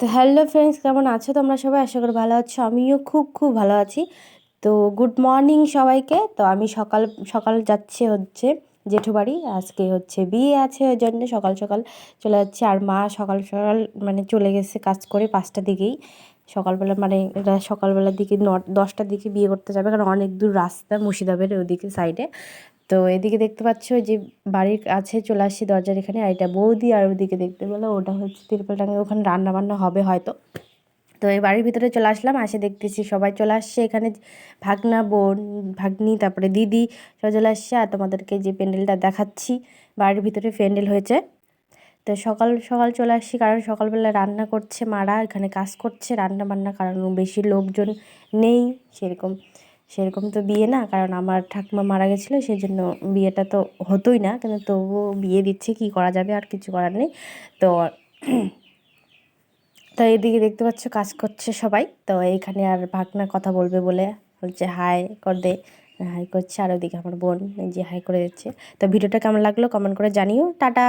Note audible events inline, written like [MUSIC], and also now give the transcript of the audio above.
তো hello friends, কেমন আছো তোমরা সবাই? আশা করি ভালো আছো। আমিও খুব খুব ভালো আছি। তো গুড মর্নিং সবাইকে। তো আমি সকাল সকাল যাচ্ছে হচ্ছে জেঠু বাড়ি। আজকে হচ্ছে বিয়ে আছে ওই জন্য সকাল সকাল চলে যাচ্ছে। আর মা সকাল সকাল মানে চলে গেছে কাজ করে পাঁচটা দিকেই। সকালবেলা মানে সকালবেলার দিকে ন, দশটার দিকে বিয়ে করতে যাবে। কারণ অনেক দূর রাস্তা মুর্শিদাবাদের ওদিকে সাইডে তো এদিকে দেখতে পাচ্ছ যে বাড়ির কাছে চলে আসছি দরজার এখানে, আর এটা বৌদি আর ওদিকে দেখতে পেল, ওটা হচ্ছে তিরপল টাঙে ওখানে রান্না বান্না হবে হয়তো। তো এই বাড়ির ভিতরে চলে আসলাম, আসে দেখতেছি সবাই চলে আসছে, এখানে ভাগনা, বোন, ভাগ্নি, তারপরে দিদি সবাই চলে আসছে, আর তোমাদেরকে যে প্যান্ডেলটা দেখাচ্ছি, বাড়ির ভিতরে প্যান্ডেল হয়েছে। তো সকাল সকাল চলে আসছি, কারণ সকালবেলা রান্না করছে মারা, এখানে কাজ করছে, রান্না বান্না কারণ বেশি লোকজন নেই, সেরকম। সেরকম তো বিয়ে না, কারণ আমার ঠাকুমা মারা গেছিল সেই জন্য বিয়েটা তো হতোই না, কিন্তু তবুও বিয়ে দিচ্ছে, কি করা যাবে আর কিছু করার নেই। তো [CLEARS THROAT] তো এদিকে দেখতে পাচ্ছ কাজ করছে সবাই, তো এইখানে আর ভাগনা কথা বলবে বলে বলছে, হাই কর দে হাই করছে, আর ওদিকে আমার বোন যে হাই করে দিচ্ছে। তো ভিডিওটা কেমন লাগল কমেন্ট করে জানিও। টাটা!